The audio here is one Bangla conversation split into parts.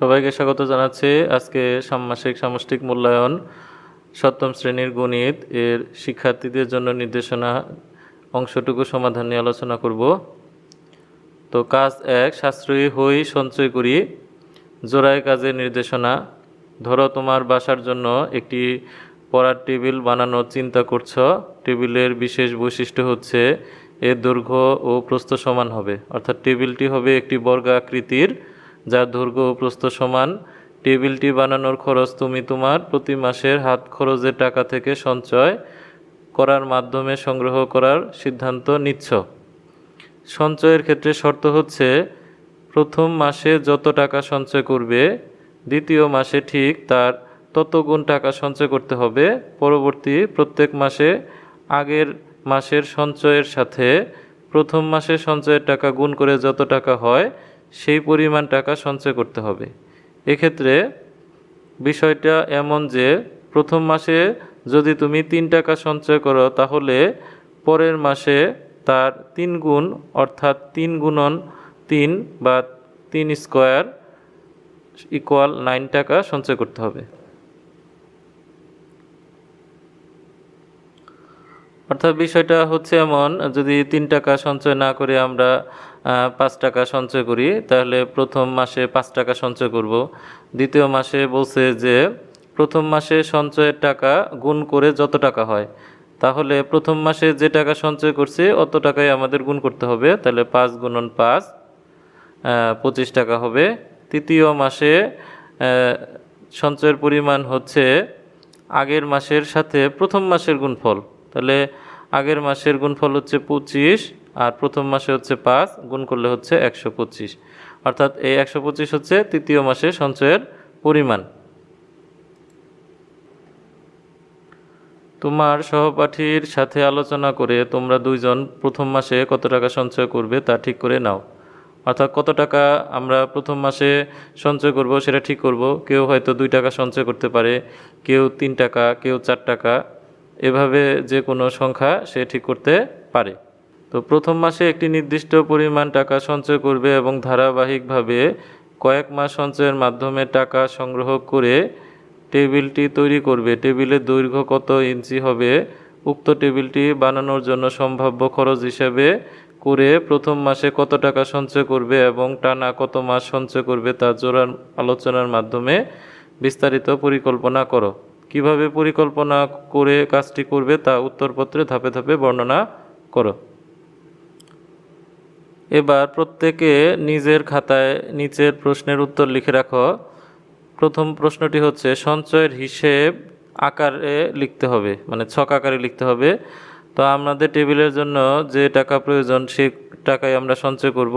সবাইকে স্বাগত জানাচ্ছি। আজকে ষান্মাসিক সামষ্টিক মূল্যায়ন সপ্তম শ্রেণির গণিত এর শিক্ষার্থীদের জন্য নির্দেশনা অংশটুকু সমাধান নিয়ে আলোচনা করব। তো কাজ এক, সাশ্রয়ী হই, সঞ্চয় করি। জোড়ায় কাজের নির্দেশনা, ধরো তোমার বাসার জন্য একটি পড়ার টেবিল বানানোর চিন্তা করছ। টেবিলের বিশেষ বৈশিষ্ট্য হচ্ছে এর দৈর্ঘ্য ও প্রস্থ সমান হবে। অর্থাৎ টেবিলটি হবে একটি বর্গাকৃতির যার দৈর্ঘ্য প্রস্থ সমান। টেবিলটি বানানোর খরচ তুমি তোমার প্রতি মাসের হাত খরচের টাকা থেকে সঞ্চয় করার মাধ্যমে সংগ্রহ করার সিদ্ধান্ত নিচ্ছ। সঞ্চয়ের ক্ষেত্রে শর্ত হচ্ছে, প্রথম মাসে যত টাকা সঞ্চয় করবে, দ্বিতীয় মাসে ঠিক তার তত গুণ টাকা সঞ্চয় করতে হবে। পরবর্তী প্রত্যেক মাসে আগের মাসের সঞ্চয়ের সাথে প্রথম মাসে সঞ্চয়ের টাকা গুণ করে যত টাকা হয় সেই পরিমাণ টাকা সঞ্চয় করতে হবে। এক্ষেত্রে বিষয়টা এমন যে, প্রথম মাসে যদি তুমি তিন টাকা সঞ্চয় করো, তাহলে পরের মাসে তার তিন গুণ, অর্থাৎ তিন গুণন তিন বা তিন স্কোয়ার ইকুয়াল নাইন টাকা সঞ্চয় করতে হবে। অর্থাৎ বিষয়টা হচ্ছে এমন, যদি তিন টাকা সঞ্চয় না করে আমরা পাঁচ টাকা সঞ্চয় করি, তাহলে প্রথম মাসে পাঁচ টাকা সঞ্চয় করব। দ্বিতীয় মাসে বলছে যে, প্রথম মাসে সঞ্চয়ের টাকা গুণ করে যত টাকা হয়, তাহলে প্রথম মাসে যে টাকা সঞ্চয় করছে, অত টাকাই আমাদের গুণ করতে হবে, তাহলে পাঁচ গুণন পাঁচ পঁচিশ টাকা হবে। তৃতীয় মাসে সঞ্চয়ের পরিমাণ হচ্ছে আগের মাসের সাথে প্রথম মাসের গুণফল, তাহলে আগের মাসের গুণফল হচ্ছে পঁচিশ আর প্রথম মাসে হচ্ছে পাঁচ, গুণ করলে হচ্ছে একশো পঁচিশ। অর্থাৎ এই একশো পঁচিশ হচ্ছে তৃতীয় মাসে সঞ্চয়ের পরিমাণ। তোমার সহপাঠীর সাথে আলোচনা করে তোমরা দুইজন প্রথম মাসে কত টাকা সঞ্চয় করবে তা ঠিক করে নাও। অর্থাৎ কত টাকা আমরা প্রথম মাসে সঞ্চয় করব সেটা ঠিক করব। কেউ হয়তো দুই টাকা সঞ্চয় করতে পারে, কেউ তিন টাকা, কেউ চার টাকা। এভাবে যে কোনো সংখ্যা সে ঠিক করতে পারে। তো প্রথম মাসে একটি নির্দিষ্ট পরিমাণ টাকা সঞ্চয় করবে এবং ধারাবাহিকভাবে কয়েক মাস সঞ্চয়ের মাধ্যমে টাকা সংগ্রহ করে টেবিলটি তৈরি করবে। টেবিলের দৈর্ঘ্য কত ইঞ্চি হবে? উক্ত টেবিলটি বানানোর জন্য সম্ভাব্য খরচ হিসেবে করে প্রথম মাসে কত টাকা সঞ্চয় করবে এবং টানা কত মাস সঞ্চয় করবে তা জোড়ার আলোচনার মাধ্যমে বিস্তারিত পরিকল্পনা করো। কীভাবে পরিকল্পনা করে কাজটি করবে তা উত্তরপত্রে ধাপে ধাপে বর্ণনা করো। এবার প্রত্যেকে নিজের খাতায় নিচের প্রশ্নের উত্তর লিখে রাখো। প্রথম প্রশ্নটি হচ্ছে, সঞ্চয়ের হিসেব আকারে লিখতে হবে মানে ছক আকারে লিখতে হবে। তো আমাদের টেবিলের জন্য যে টাকা প্রয়োজন, সে টাকায় আমরা সঞ্চয় করব।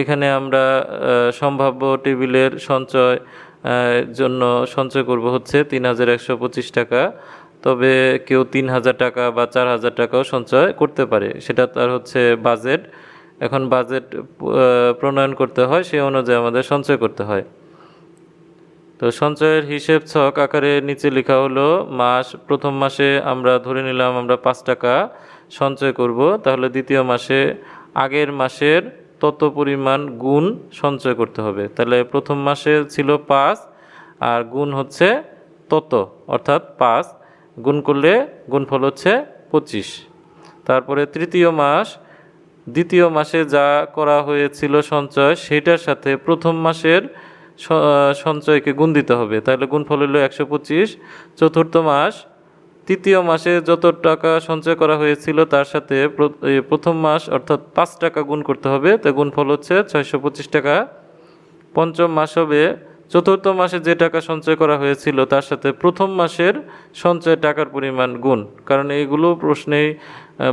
এখানে আমরা সম্ভাব্য টেবিলের সঞ্চয় জন্য সঞ্চয় করব হচ্ছে তিন হাজার একশো পঁচিশ টাকা। তবে কেউ তিন হাজার টাকা বা চার হাজার টাকাও সঞ্চয় করতে পারে। সেটা তার হচ্ছে বাজেট। এখন বাজেট প্রণয়ন করতে হয়, সেই অনুযায়ী আমাদের সঞ্চয় করতে হয়। তো সঞ্চয়ের হিসেব ছক আকারে নিচে লেখা হলো, মাস, প্রথম মাসে আমরা ধরে নিলাম আমরা পাঁচ টাকা সঞ্চয় করব, তাহলে দ্বিতীয় মাসে আগের মাসের তত পরিমাণ গুণ সঞ্চয় করতে হবে। তাহলে প্রথম মাসে ছিল পাঁচ, আর গুণ হচ্ছে তত, অর্থাৎ পাঁচ, গুণ করলে গুণফল হচ্ছে পঁচিশ। তারপরে তৃতীয় মাস দ্বিতীয় মাসে যা করা হয়েছিল সঞ্চয়, সেটার সাথে প্রথম মাসের সঞ্চয়কে গুণ দিতে হবে। তাহলে গুণফল হলো একশো পঁচিশ। চতুর্থ মাস, তৃতীয় মাসে যত টাকা সঞ্চয় করা হয়েছিল, তার সাথে প্রথম মাস অর্থাৎ পাঁচ টাকা গুণ করতে হবে। তো গুণফল হচ্ছে ছয়শো পঁচিশ টাকা। পঞ্চম মাস হবে, চতুর্থ মাসে যে টাকা সঞ্চয় করা হয়েছিল, তার সাথে প্রথম মাসের সঞ্চয় টাকার পরিমাণ গুণ। কারণ এইগুলো প্রশ্নেই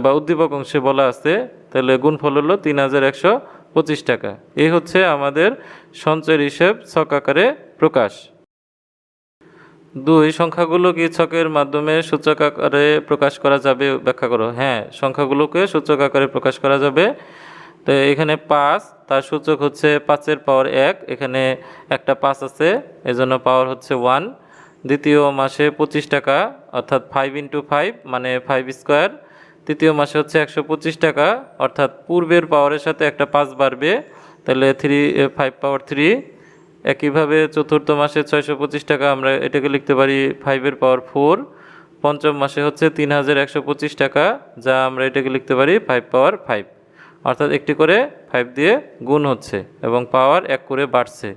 বা উদ্দীপক অংশে বলা আছে। তাহলে গুণফল হলো তিন হাজার একশো পঁচিশ টাকা। এই হচ্ছে আমাদের সঞ্চয়ের হিসেব, ছক আকারে প্রকাশ। দুই, সংখ্যাগুলো কি ছকের মাধ্যমে সূচক আকারে প্রকাশ করা যাবে? ব্যাখ্যা করো। হ্যাঁ সংখ্যাগুলোকে সূচক আকারে প্রকাশ করা যাবে। তো এখানে পাঁচ, তার সূচক হচ্ছে পাঁচের পাওয়ার এক, এখানে একটা পাঁচ আছে, এজন্য পাওয়ার হচ্ছে ওয়ান। দ্বিতীয় মাসে পঁচিশ টাকা, অর্থাৎ ফাইভ ইন্টু ফাইভ মানে ফাইভ স্কোয়ার তৃতীয় মাসে হচ্ছে একশো পঁচিশ টাকা, অর্থাৎ পূর্বের পাওয়ারের সাথে একটা পাঁচ বাড়বে, তাহলে থ্রি ফাইভ পাওয়ার থ্রি একইভাবে চতুর্থ মাসে ছয়শো পঁচিশ টাকা আমরা এটাকে লিখতে পারি ফাইভের পাওয়ার ফোর পঞ্চম মাসে হচ্ছে তিন হাজার একশো পঁচিশ টাকা, যা আমরা এটাকে লিখতে পারি ফাইভ পাওয়ার ফাইভ অর্থাৎ একটি করে ফাইভ দিয়ে গুণ হচ্ছে এবং পাওয়ার এক করে বাড়ছে।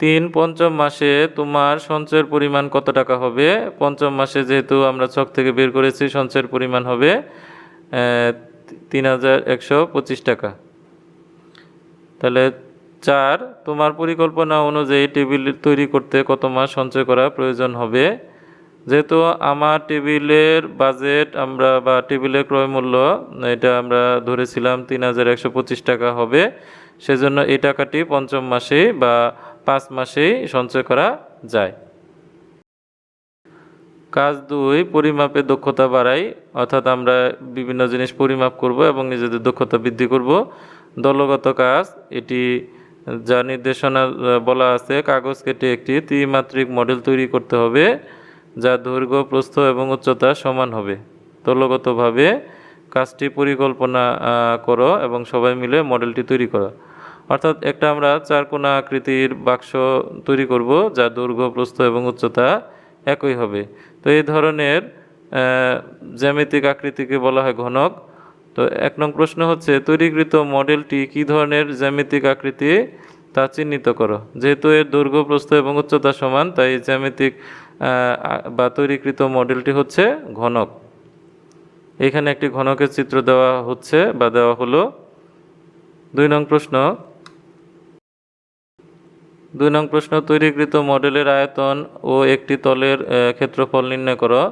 তিন পঞ্চম মাসে তোমার সঞ্চয়ের পরিমাণ কত টাকা হবে? পঞ্চম মাসে যেহেতু আমরা ছক থেকে বের করেছি, সঞ্চয়ের পরিমাণ হবে তিন হাজার একশো পঁচিশ টাকা। তাহলে চার, তোমার পরিকল্পনা অনুযায়ী টেবিল তৈরি করতে কত মাস সঞ্চয় করা প্রয়োজন হবে? যেহেতু আমার টেবিলের বাজেট আমরা বা টেবিলের ক্রয় মূল্য, এটা আমরা ধরেছিলাম তিন হাজার একশো পঁচিশ টাকা হবে। সেজন্য এই টাকাটি পঞ্চম মাসেই বা পাঁচ মাসেই সঞ্চয় করা যায়। কাজ দুই, পরিমাপে দক্ষতা বাড়াই, অর্থাৎ আমরা বিভিন্ন জিনিস পরিমাপ করব এবং নিজেদের দক্ষতা বৃদ্ধি করব। দলগত কাজ, এটি যা নির্দেশনা বলা আছে, কাগজ কেটে একটি ত্রিমাত্রিক মডেল তৈরি করতে হবে, যা দৈর্ঘ্য, প্রস্থ এবং উচ্চতা সমান হবে। দলগতভাবে কাজটি পরিকল্পনা করো এবং সবাই মিলে মডেলটি তৈরি করো। অর্থাৎ একটা আমরা চারকোনা আকৃতির বাক্স তৈরি করব, যা দৈর্ঘ্য, প্রস্থ এবং উচ্চতা একই হবে। তো এই ধরনের জ্যামিতিক আকৃতিকে বলা হয় ঘনক। তো এক নং প্রশ্ন হচ্ছে, তৈরিকৃত মডেলটি কী ধরনের জ্যামিতিক আকৃতি তা চিহ্নিত করো? যেহেতু এর দৈর্ঘ্য, প্রস্থ এবং উচ্চতা সমান, তাই জ্যামিতিক বা তৈরিকৃত মডেলটি হচ্ছে ঘনক। এখানে একটি ঘনকের চিত্র দেওয়া হচ্ছে বা দেওয়া হলো। দুই নং প্রশ্ন দুই নং প্রশ্ন, তৈরিকৃত মডেলের আয়তন ও একটি তলের ক্ষেত্রফল নির্ণয় করো।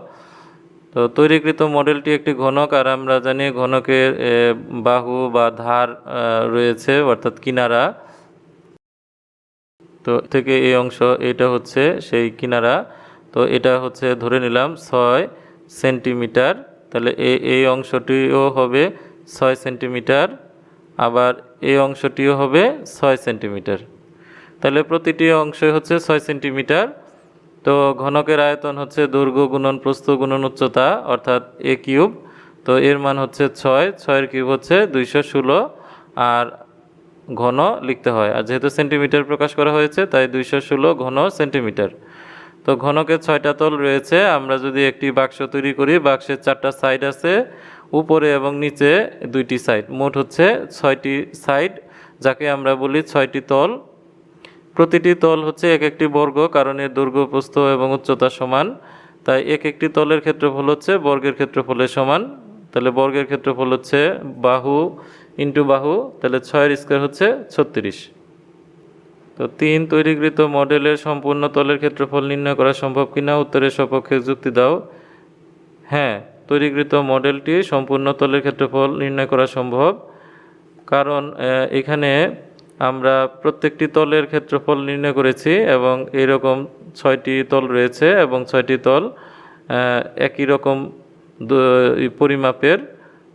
তো তৈরিকৃত মডেলটি একটি ঘনক, আর আমরা জানি ঘনকের বাহু বা ধার রয়েছে, অর্থাৎ কিনারা। তো থেকে এই অংশ, এটা হচ্ছে সেই কিনারা। তো এটা হচ্ছে, ধরে নিলাম, ছয় সেন্টিমিটার। তাহলে এই এই অংশটিও হবে ছয় সেন্টিমিটার, আবার এই অংশটিও হবে ছয় সেন্টিমিটার। তাহলে প্রতিটি অংশই হচ্ছে ছয় সেন্টিমিটার। তো ঘনকের আয়তন হচ্ছে দৈর্ঘ্য গুণন প্রস্থ গুণন উচ্চতা, অর্থাৎ এ কিউব। তো এর মান হচ্ছে ছয়, ছয়ের কিউব হচ্ছে দুইশো ষোলো, আর ঘন লিখতে হয়। আর যেহেতু সেন্টিমিটার প্রকাশ করা হয়েছে, তাই দুইশো ষোলো ঘন সেন্টিমিটার। তো ঘনকের ছয়টা তল রয়েছে, আমরা যদি একটি বাক্স তৈরি করি, বাক্সের চারটা সাইড আছে, উপরে এবং নিচে দুইটি সাইড। মোট হচ্ছে ছয়টি সাইড, যাকে আমরা বলি ছয়টি তল। প্রতিটি তল হচ্ছে এক একটি বর্গ, কারণ এর দৈর্ঘ্য প্রস্থ এবং উচ্চতা সমান। তাই এক একটি তলের ক্ষেত্রফল হচ্ছে বর্গের ক্ষেত্রফলের সমান। তাহলে বর্গের ক্ষেত্রফল হচ্ছে বাহু ইন্টু বাহু, তাহলে ছয়ের স্কোয়ার হচ্ছে ছত্রিশ। তো তিন তৈরিকৃত মডেলের সম্পূর্ণ তলের ক্ষেত্রফল নির্ণয় করা সম্ভব কিনা? উত্তরের সপক্ষে যুক্তি দাও। হ্যাঁ তৈরিকৃত মডেলটি সম্পূর্ণ তলের ক্ষেত্রফল নির্ণয় করা সম্ভব, কারণ এখানে আমরা প্রত্যেকটি তলের ক্ষেত্রফল নির্ণয় করেছি এবং এরকম ছয়টি তল রয়েছে এবং ছয়টি তল একই রকম পরিমাপের।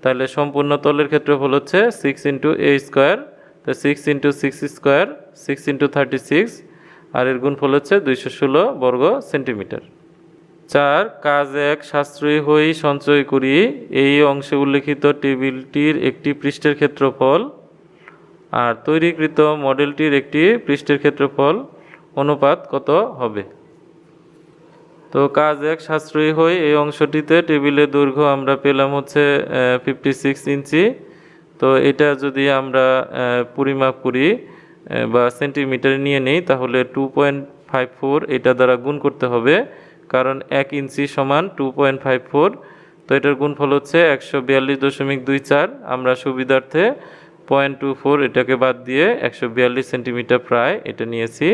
তাহলে সম্পূর্ণ তলের ক্ষেত্রফল হচ্ছে সিক্স ইন্টু এ স্কোয়ার তো six into six square six into thirty six আর এর গুণফল হচ্ছে দুইশো ষোলো বর্গ সেন্টিমিটার। চার, কাজ এক, সাশ্রয়ী হই, সঞ্চয় করি, এই অংশে উল্লেখিত টেবিলটির একটি পৃষ্ঠের ক্ষেত্রফল আর তৈরিকৃত মডেলটির একটি পৃষ্ঠের ক্ষেত্রফল অনুপাত কত হবে? তো কাজ এক, সাশ্রয়ী হই, এই অংশটিতে টেবিলের দৈর্ঘ্য আমরা পেলাম হচ্ছে ফিফটি সিক্স ইঞ্চি। তো এটা যদি আমরা পরিমাপ করি বা সেন্টিমিটারে নিয়ে নেই, তাহলে টু পয়েন্ট ফাইভ ফোর এটা দ্বারা গুণ করতে হবে, কারণ এক ইঞ্চি সমান টু পয়েন্ট ফাইভ ফোর তো এটার গুণফল হচ্ছে একশো বিয়াল্লিশ দশমিক দুই চার। আমরা সুবিধার্থে পয়েন্ট টু ফোর, এটাকে বাদ দিয়ে একশো বিয়াল্লিশ সেন্টিমিটার প্রায় এটা নিয়েছি।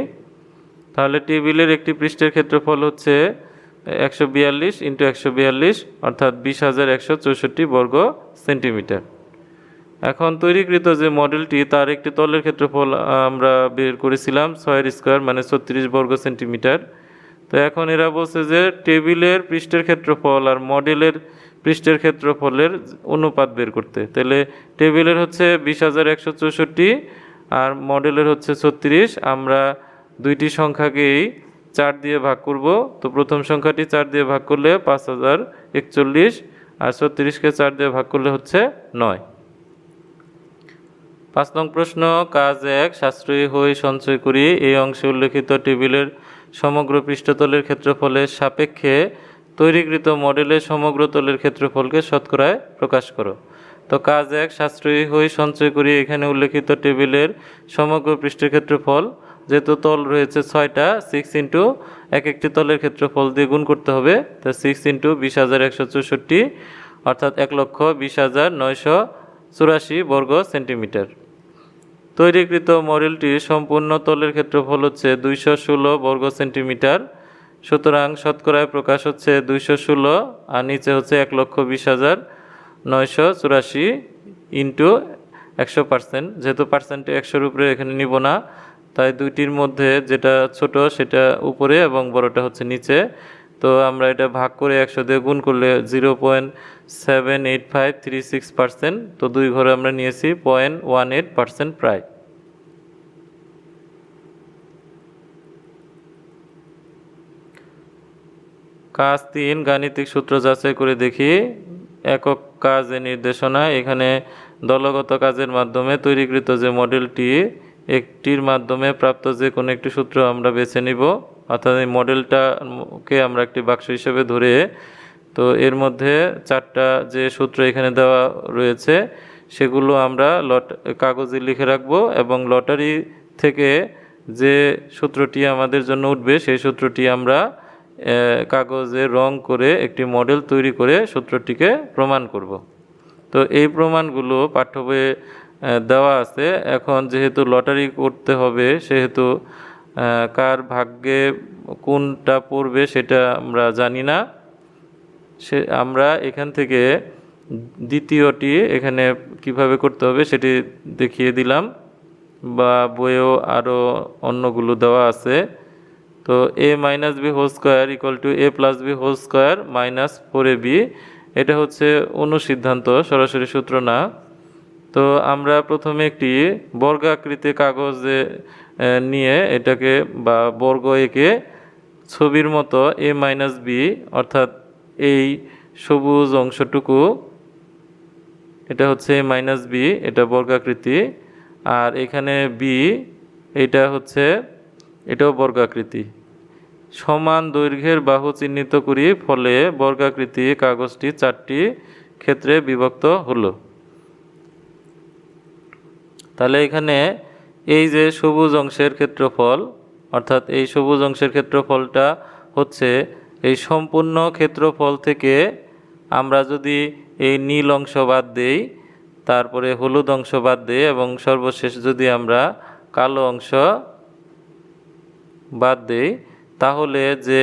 তাহলে টেবিলের একটি পৃষ্ঠের ক্ষেত্রফল হচ্ছে একশো বিয়াল্লিশ ইন্টু একশো বিয়াল্লিশ, অর্থাৎ বিশ হাজার একশো চৌষট্টি বর্গ সেন্টিমিটার। এখন তৈরিকৃত যে মডেলটি, তার একটি তলের ক্ষেত্রফল আমরা বের করেছিলাম ছয়ের স্কোয়ার মানে ছত্রিশ বর্গ সেন্টিমিটার। তো এখন এরা বলছে যে টেবিলের পৃষ্ঠের ক্ষেত্রফল আর মডেলের পৃষ্ঠের ক্ষেত্রফলের অনুপাত বের করতে। তাহলে টেবিলের হচ্ছে বিশ হাজার একশো চৌষট্টি আর মডেলের হচ্ছে ছত্রিশ। আমরা দুইটি সংখ্যাকেই চার দিয়ে ভাগ করব। তো প্রথম সংখ্যাটি চার দিয়ে ভাগ করলে পাঁচ হাজার একচল্লিশ আর ছত্রিশকে চার দিয়ে ভাগ করলে হচ্ছে নয়। পাঁচ নং প্রশ্ন, কাজ এক, সাশ্রয়ী হয়ে সঞ্চয় করি, এই অংশে উল্লেখিত টেবিলের সমগ্র পৃষ্ঠতলের ক্ষেত্রফলের সাপেক্ষে তৈরিকৃত মডেলের সমগ্র তলের ক্ষেত্রফলকে শতকরায় প্রকাশ করো। তো কাজ এক, সাশ্রয়ী হয়ে সঞ্চয় করি। এখানে উল্লেখিত টেবিলের সমগ্র পৃষ্ঠের ক্ষেত্রফল, যেহেতু তল রয়েছে ছয়টা সিক্স ইন্টু এক একটি তলের ক্ষেত্রফল দিয়ে গুণ করতে হবে। তা সিক্স ইন্টু বিশ হাজার একশো চৌষট্টি, অর্থাৎ এক লক্ষ বিশ হাজার নয়শো চুরাশি বর্গ সেন্টিমিটার। তৈরিকৃত মডেলটির সম্পূর্ণ তলের ক্ষেত্রফল হচ্ছে দুইশো ষোলো বর্গ সেন্টিমিটার। সুতরাং শতকরায় প্রকাশ হচ্ছে দুইশো ষোলো আর নিচে হচ্ছে এক লক্ষ বিশ হাজার নয়শো চুরাশি ইন্টু একশো পার্সেন্ট। যেহেতু পার্সেন্টে একশোর উপরে এখানে নিব না, তাই দুইটির মধ্যে যেটা ছোট সেটা উপরে এবং বড়টা হচ্ছে নিচে। তো আমরা এটা ভাগ করে একশো দিয়ে গুণ করলে zero point seven eight five three six percent. তো দুই ঘরে আমরা নিয়েছি পয়েন্ট ওয়ান এইট পার্সেন্ট প্রায়। কাজ তিন, গাণিতিক সূত্র যাচাই করে দেখি। একক কাজে নির্দেশনা, এখানে দলগত কাজের মাধ্যমে তৈরিকৃত যে মডেলটি একটির মাধ্যমে প্রাপ্ত যে কোনো একটি সূত্র আমরা বেছে নিব। অর্থাৎ এই মডেলটাকে আমরা একটি বাক্স হিসেবে ধরে, তো এর মধ্যে চারটা যে সূত্র এখানে দেওয়া রয়েছে, সেগুলো আমরা লট, কাগজে লিখে রাখব এবং লটারি থেকে যে সূত্রটি আমাদের জন্য উঠবে, সেই সূত্রটি আমরা কাগজে রং করে একটি মডেল তৈরি করে সূত্রটিকে প্রমাণ করব। তো এই প্রমাণগুলো পাঠ্য বইয়ে দেওয়া আছে। এখন যেহেতু লটারি করতে হবে, সেহেতু কার ভাগ্যে কোনটা পড়বে সেটা আমরা জানি না। সে, আমরা এখান থেকে দ্বিতীয়টি এখানে কীভাবে করতে হবে সেটি দেখিয়ে দিলাম বা বইয়েও আরও অন্যগুলো দেওয়া আছে। তো A minus B whole square equal to A plus B whole square minus four A B এটা হচ্ছে অনুসিদ্ধান্ত, সরাসরি সূত্র না। তো আমরা প্রথমে একটি বর্গাকৃতি কাগজে নিয়ে এটাকে বা বর্গ এঁকে ছবির মতো এ মাইনাস বি, অর্থাৎ এই সবুজ অংশটুকু, এটা হচ্ছে এ মাইনাস বি, এটা বর্গাকৃতি, আর এখানে বি, এটা হচ্ছে, এটাও বর্গাকৃতি। সমান দৈর্ঘ্যের বাহু চিহ্নিত করি, ফলে বর্গাকৃতি কাগজটি চারটি ক্ষেত্রে বিভক্ত হলো। তাহলে এখানে এই যে সবুজ অংশের ক্ষেত্রফল, অর্থাৎ এই সবুজ অংশের ক্ষেত্রফলটা হচ্ছে এই সম্পূর্ণ ক্ষেত্রফল থেকে আমরা যদি এই নীল অংশ বাদ দিই, তারপরে হলুদ অংশ বাদ দিই এবং সর্বশেষ যদি আমরা কালো অংশ বাদ দিই, তাহলে যে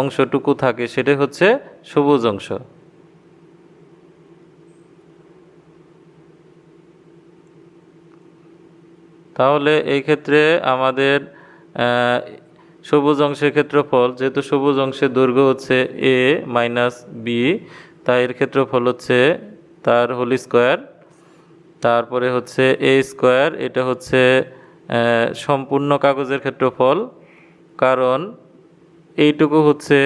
অংশটুকু থাকে সেটা হচ্ছে সবুজ অংশ। তাহলে এই ক্ষেত্রে আমাদের সবুজ অংশের ক্ষেত্রফল, যেহেতু সবুজ অংশের দৈর্ঘ্য হচ্ছে এ মাইনাস বি তাই এর ক্ষেত্রফল হচ্ছে তার হোল স্কোয়ার তারপরে হচ্ছে এ স্কোয়ার এটা হচ্ছে সম্পূর্ণ কাগজের ক্ষেত্রফল, কারণ এইটুকু হচ্ছে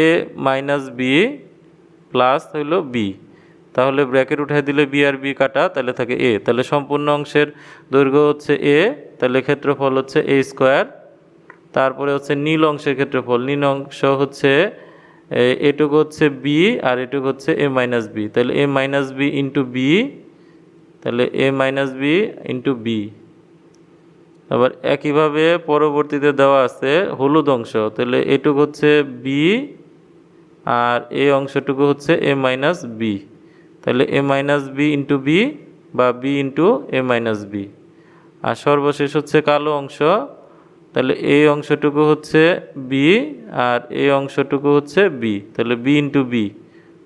A minus B plus whole B তাহলে ব্র্যাকেট উঠাই দিলে বি আর বি কাটা, তাহলে থাকে এ তাহলে সম্পূর্ণ অংশের দৈর্ঘ্য হচ্ছে এ তাহলে ক্ষেত্রফল হচ্ছে এ স্কোয়ার তারপরে হচ্ছে নীল অংশের ক্ষেত্রফল। নীল অংশ হচ্ছে, এ- এটুকু হচ্ছে বি আর এটুকু হচ্ছে এ মাইনাস বি তাহলে A minus B into B তাহলে A minus B into B আবার একইভাবে পরবর্তীতে দেওয়া আছে হলুদ অংশ। তাহলে এটুকু হচ্ছে বি আর এই অংশটুকু হচ্ছে এ মাইনাস বি তাহলে A minus B into B বা B into A minus B. আর সর্বশেষ হচ্ছে কালো অংশ। তাহলে এই অংশটুকু হচ্ছে বি আর এই অংশটুকু হচ্ছে বি। তাহলে বি ইন্টু বি।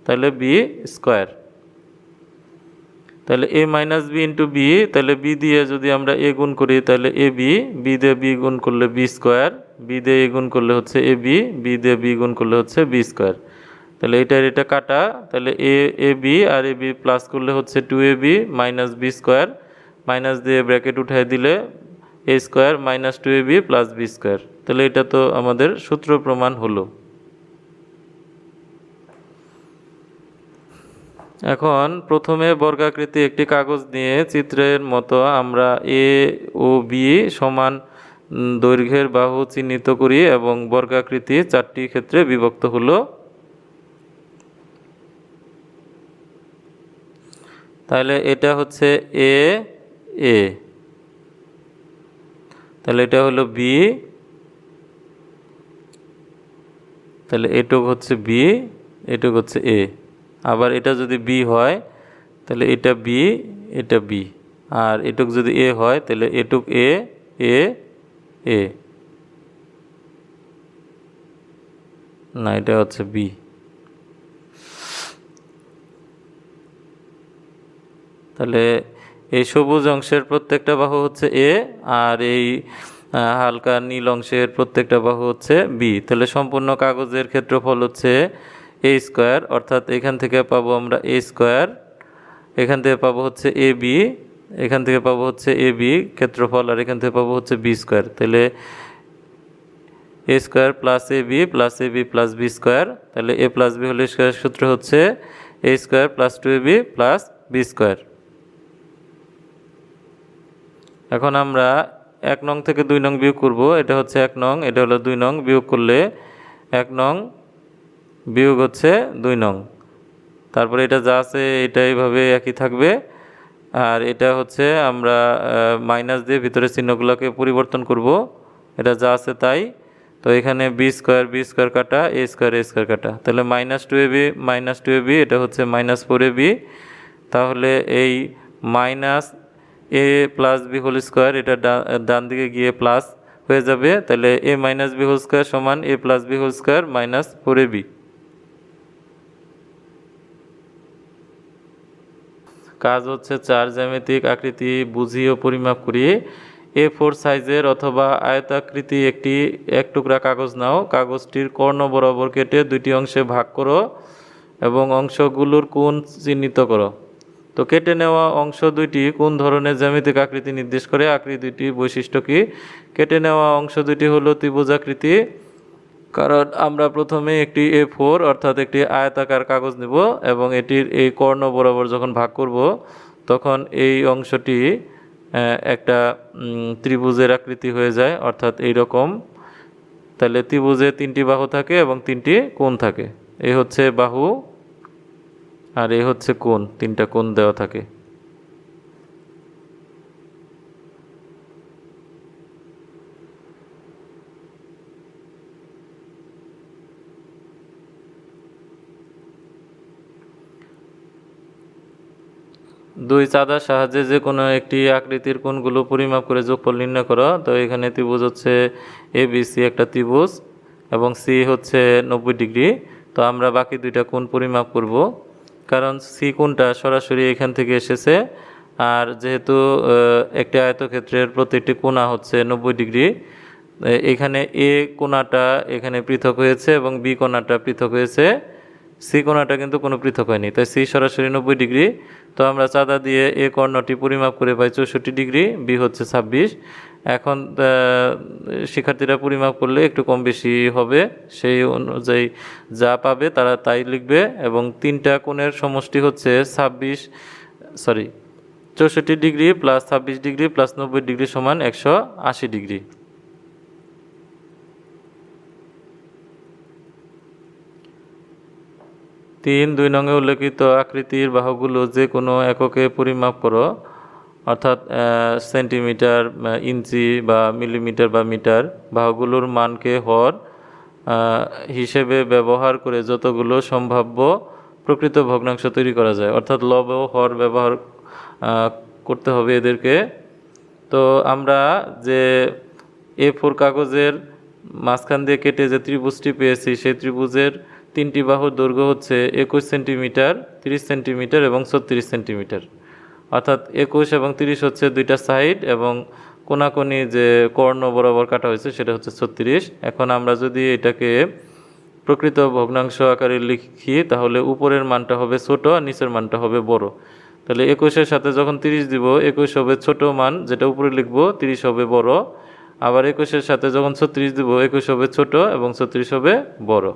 তাহলে বি স্কোয়ার। তাহলে A minus B into B, তাহলে বি দিয়ে যদি আমরা এ গুণ করি, তাহলে এ বি বি দিয়ে বি গুণ করলে বি স্কোয়ার, বি দিয়ে এ গুণ করলে হচ্ছে এ বি বি দিয়ে বি গুণ করলে হচ্ছে বি স্কোয়ার। তাহলে এটার এটা কাটা, তাহলে এ এ, বি আর এ, বি প্লাস করলে হচ্ছে two A B minus B square minus দিয়ে ব্র্যাকেট উঠাই দিলে A square minus two A B plus B square তাহলে এটা তো আমাদের সূত্র প্রমাণ হলো। এখন প্রথমে বর্গাকৃতি একটি কাগজ নিয়ে চিত্রের মতো আমরা এ ও বি সমান দৈর্ঘ্যের বাহু চিহ্নিত করি এবং বর্গাকৃতি চারটি ক্ষেত্রে বিভক্ত হলো। তাহলে এটা হচ্ছে এ এ। তাহলে এটা হলো বি। তাহলে এটুক হচ্ছে বি, এটুক হচ্ছে এ। আবার এটা যদি বি হয়, তাহলে এটা বি এটা বি। আর এটুক যদি এ হয়, তাহলে এটুক এ এ এ। না, এটা হচ্ছে বি। তাহলে এই সবুজ অংশের প্রত্যেকটা বাহু হচ্ছে এ আর এই হালকা নীল অংশের প্রত্যেকটা বাহু হচ্ছে বি। তাহলে সম্পূর্ণ কাগজের ক্ষেত্রফল হচ্ছে এ স্কোয়ার, অর্থাৎ এখান থেকে পাবো আমরা এ স্কোয়ার, এখান থেকে পাবো হচ্ছে এ বি, এখান থেকে পাবো হচ্ছে এ বি ক্ষেত্রফল, আর এখান থেকে পাবো হচ্ছে বি স্কোয়ার। তাহলে A square plus A B plus A B plus B square, তাহলে এ প্লাস বি হলে স্কোয়ার সূত্র হচ্ছে A square plus two A B plus B square. এখন আমরা এক নং থেকে দুই নং বিয়োগ করব, এটা হচ্ছে এক নং, এটা হলো দুই নং, বিয়োগ করলে এক নং বিয়োগ হচ্ছে দুই নং। তারপরে এটা যা আছে এটা এইভাবে একই থাকবে, আর এটা হচ্ছে আমরা মাইনাস দিয়ে ভিতরে চিহ্নগুলোকে পরিবর্তন করব, এটা যা আছে তাই। তো এখানে বি স্কোয়ার বি স্কোয়ার কাটা এ স্কোয়ার এ স্কোয়ার কাটা। তাহলে minus two A B minus two A B এটা হচ্ছে মাইনাস ফোর এ বি তাহলে এই minus A plus B whole square এটা ডান দিকে গিয়ে প্লাস হয়ে যাবে, তাহলে A minus B whole square সমান A plus B whole square minus four A B কাজ হচ্ছে চার জ্যামিতিক আকৃতি বুঝিয়ে পরিমাপ করি। এ ফোর সাইজের অথবা আয়তাকৃতি একটি, এক টুকরা কাগজ নাও, কাগজটির কর্ণ বরাবর কেটে দুইটি অংশে ভাগ করো এবং অংশগুলোর কোণ চিহ্নিত করো। তো কেটে নেওয়া অংশ দুইটি কোন ধরনের জ্যামিতিক আকৃতি নির্দেশ করে? আকৃতি দুইটি বৈশিষ্ট্য কি? কেটে নেওয়া অংশ দুইটি হলো ত্রিভুজাকৃতি কারণ আমরা প্রথমে একটি এ ফোর অর্থাৎ একটি আয়তাকার কাগজ নেব এবং এটির এই কর্ণ বরাবর যখন ভাগ করব, তখন এই অংশটি একটা ত্রিভুজের আকৃতি হয়ে যায়, অর্থাৎ এই রকম তাহলে ত্রিভুজে তিনটি বাহু থাকে এবং তিনটি কোণ থাকে। এই হচ্ছে বাহু আর এই হচ্ছে কোণ, তিনটা কোণ দেওয়া থাকে। দুই চাঁদার সাহায্যে যে কোনো একটি আকৃতির কোণগুলো পরিমাপ করে যোগফল নির্ণয় করো। তো এখানে ত্রিভুজ হচ্ছে এ বি সি একটা ত্রিভুজ এবং সি হচ্ছে নব্বই ডিগ্রি। তো আমরা বাকি দুইটা কোণ পরিমাপ করব। কারণ সি কোণটা সরাসরি এখান থেকে এসেছে। আর যেহেতু একটি আয়তক্ষেত্রের প্রত্যেকটি কোণা হচ্ছে নব্বই ডিগ্রি এখানে এ কোণাটা এখানে পৃথক হয়েছে এবং বি কোণাটা পৃথক হয়েছে। সি কোণাটা কিন্তু কোনো পৃথক হয়নি। তাই সি সরাসরি নব্বই ডিগ্রি। তো আমরা চাঁদা দিয়ে এ কর্ণটি পরিমাপ করে পাই চৌষট্টি ডিগ্রি, বি হচ্ছে ছাব্বিশ। এখন শিক্ষার্থীরা পরিমাপ করলে একটু কম বেশি হবে। সেই অনুযায়ী যা পাবে তারা তাই লিখবে এবং তিনটা কোণের সমষ্টি হচ্ছে ছাব্বিশ সরি চৌষট্টি ডিগ্রি প্লাস ছাব্বিশ ডিগ্রি প্লাস নব্বই ডিগ্রি সমান একশো আশি ডিগ্রি। তিন, দুই নঙ্গে উল্লেখিত আকৃতির বাহুগুলো যে কোনো এককে পরিমাপ করো। অর্থাৎ সেন্টিমিটার ইঞ্চি বা মিলিমিটার বা মিটার বাহুগুলোর মানকে হর হিসেবে ব্যবহার করে যতগুলো সম্ভাব্য প্রকৃত ভগ্নাংশ তৈরি করা যায়। অর্থাৎ, লব ও হর ব্যবহার করতে হবে এদেরকে। তো আমরা যে এ ফোর কাগজের মাঝখান দিয়ে কেটে যে ত্রিভুজটি পেয়েছি, সেই ত্রিভুজের তিনটি বাহুর দৈর্ঘ্য হচ্ছে একুশ সেন্টিমিটার, তিরিশ সেন্টিমিটার এবং ছত্রিশ সেন্টিমিটার। অর্থাৎ একুশ এবং তিরিশ হচ্ছে দুইটা সাইড এবং কোনাকুনি যে কর্ণ বরাবর কাটা হয়েছে সেটা হচ্ছে ছত্রিশ। এখন আমরা যদি এটাকে প্রকৃত ভগ্নাংশ আকারে লিখি, তাহলে উপরের মানটা হবে ছোট আর নিচের মানটা হবে বড়। তাহলে একুশের সাথে যখন তিরিশ দিব, একুশ হবে ছোট মান, যেটা উপরে লিখব, তিরিশ হবে বড়। আবার একুশের সাথে যখন ছত্রিশ দিব, একুশ হবে ছোট এবং ছত্রিশ হবে বড়।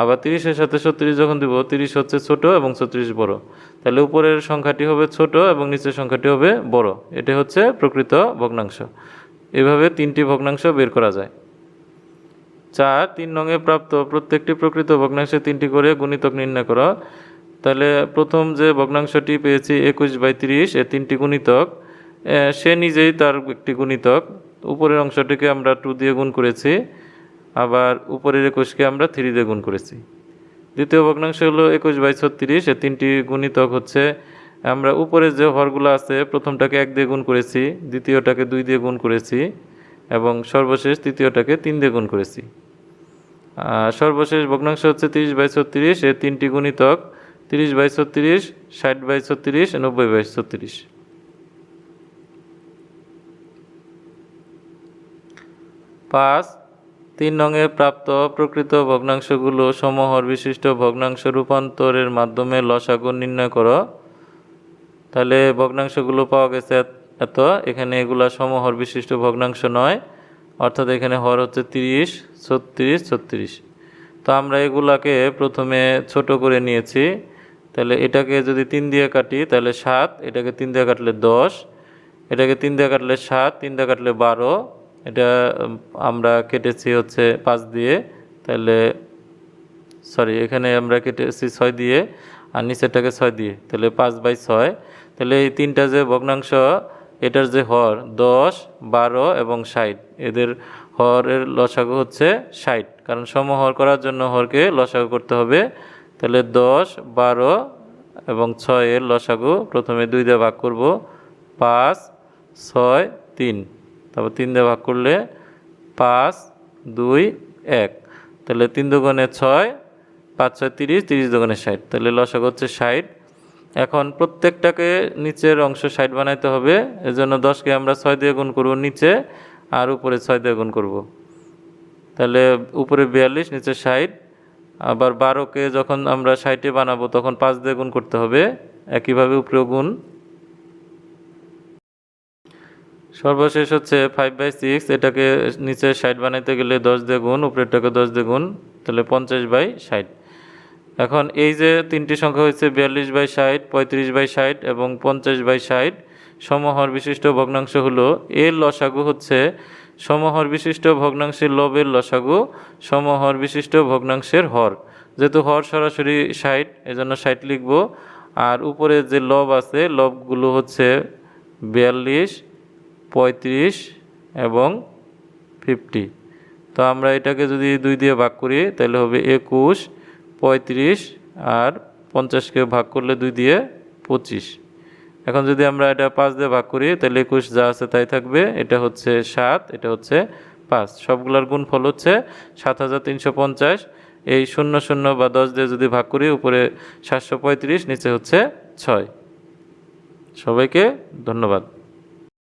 আবার তিরিশের সাথে ছত্রিশ যখন দিব, তিরিশ হচ্ছে ছোট এবং ছত্রিশ বড়। তাহলে উপরের সংখ্যাটি হবে ছোট এবং নিচের সংখ্যাটি হবে বড়। এটা হচ্ছে প্রকৃত ভগ্নাংশ। এভাবে তিনটি ভগ্নাংশ বের করা যায়। চার, তিন নঙে প্রাপ্ত প্রত্যেকটি প্রকৃত ভগ্নাংশে তিনটি করে গুণিতক নির্ণয় করো। তাহলে প্রথম যে ভগ্নাংশটি পেয়েছি একুশ বাই তিরিশ, এর তিনটি গুণিতক। সে নিজেই তার একটি গুণিতক। উপরের অংশটিকে আমরা টু দিয়ে গুণ করেছি। আবার উপরের একুশকে আমরা থ্রি দিয়ে গুণ করেছি। দ্বিতীয় ভগ্নাংশ হলো একুশ বাই ছত্রিশ এর তিনটি গুণিতক হচ্ছে, আমরা উপরে যে হরগুলো আছে, প্রথমটাকে এক দিয়ে গুণ করেছি, দ্বিতীয়টাকে দুই দিয়ে গুণ করেছি, এবং সর্বশেষ তৃতীয়টাকে তিন দিয়ে গুণ করেছি। সর্বশেষ ভগ্নাংশ হচ্ছে তিরিশ বাই ছত্রিশ এর তিনটি গুণিতক, তিরিশ বাই ছত্রিশ, ষাট বাই ছত্রিশ, নব্বই বাই ছত্রিশ। পাঁচ তিন নঙে প্রাপ্ত প্রকৃত ভগ্নাংশগুলো সমহর বিশিষ্ট ভগ্নাংশ রূপান্তরের মাধ্যমে লসাগু নির্ণয় করো। তাহলে ভগ্নাংশগুলো পাওয়া গেছে এত। এখানে এগুলা সমহর বিশিষ্ট ভগ্নাংশ নয়। অর্থাৎ এখানে হর হচ্ছে তিরিশ, ছত্রিশ ছত্রিশ। তো আমরা এগুলাকে প্রথমে ছোট করে নিয়েছি। তাহলে এটাকে যদি তিন দিয়ে কাটি, তাহলে সাত, এটাকে তিন দিয়ে কাটলে দশ, এটাকে তিন দিয়ে কাটলে সাত, তিন দিয়ে কাটলে বারো এটা আমরা কেটেছি হচ্ছে পাঁচ দিয়ে, তাহলে সরি এখানে আমরা কেটেছি ছয় দিয়ে আর নিচেরটাকে ছয় দিয়ে, তাহলে পাঁচ বাই ছয়। তাহলে এই তিনটা যে ভগ্নাংশ, এটার যে হর দশ, বারো এবং ষাট, এদের হরের লসাগু হচ্ছে ষাট। কারণ সমহর করার জন্য হরকে লসাগু করতে হবে। তাহলে দশ, বারো এবং ছয়ের লসাগু প্রথমে দুই দিয়ে ভাগ করব, পাঁচ, ছয়, তিন। তারপর তিন দিয়ে ভাগ করলে পাঁচ, দুই, এক। তাহলে তিন দুগুণে ছয়, পাঁচ ছয় তিরিশ তিরিশ দুগুণে ষাট। তাহলে লসক হচ্ছে ষাট। এখন প্রত্যেকটাকে নিচের অংশ ষাট বানাইতে হবে। এজন্য দশকে আমরা ছয় দিয়ে গুণ করব নিচে আর উপরে ছয় দিয়ে গুণ করব। তাহলে উপরে বিয়াল্লিশ, নিচে ষাট। আবার বারোকে যখন আমরা ষাটে বানাবো, তখন পাঁচ দিয়ে গুণ করতে হবে। একইভাবে উপরেও গুণ সর্বশেষ হচ্ছে ফাইভ বাই সিক্স এটাকে নিচে ষাট বানাইতে গেলে দশ দিয়ে গুণ উপরেরটাকে দশ দিয়ে গুণ তাহলে পঞ্চাশ বাই ষাট। এখন এই যে তিনটি সংখ্যা হয়েছে, বিয়াল্লিশ বাই ষাট, পঁয়ত্রিশ বাই ষাট এবং পঞ্চাশ বাই ষাট, সমহর বিশিষ্ট ভগ্নাংশ হলো এর লসাগু হচ্ছে সমহর বিশিষ্ট ভগ্নাংশের লবের লসাগু, সমহর বিশিষ্ট ভগ্নাংশের হর। যেহেতু হর সরাসরি ষাট, এজন্য ষাট লিখব। আর উপরে যে লব আছে, লবগুলো হচ্ছে বিয়াল্লিশ পঁয়ত্রিশ এবং ফিফটি তো আমরা এটাকে যদি দুই দিয়ে ভাগ করি, তাহলে হবে একুশ, পঁয়ত্রিশ আর পঞ্চাশকে ভাগ করলে দুই দিয়ে পঁচিশ। এখন যদি আমরা এটা পাঁচ দিয়ে ভাগ করি, তাহলে একুশ যা আছে তাই থাকবে। এটা হচ্ছে সাত, এটা হচ্ছে পাঁচ। সবগুলোর গুণফল হচ্ছে সাত হাজার তিনশো পঞ্চাশ। এই শূন্য শূন্য বা দশ দিয়ে যদি ভাগ করি, উপরে সাতশো পঁয়ত্রিশ, নিচে হচ্ছে ছয়। সবাইকে ধন্যবাদ।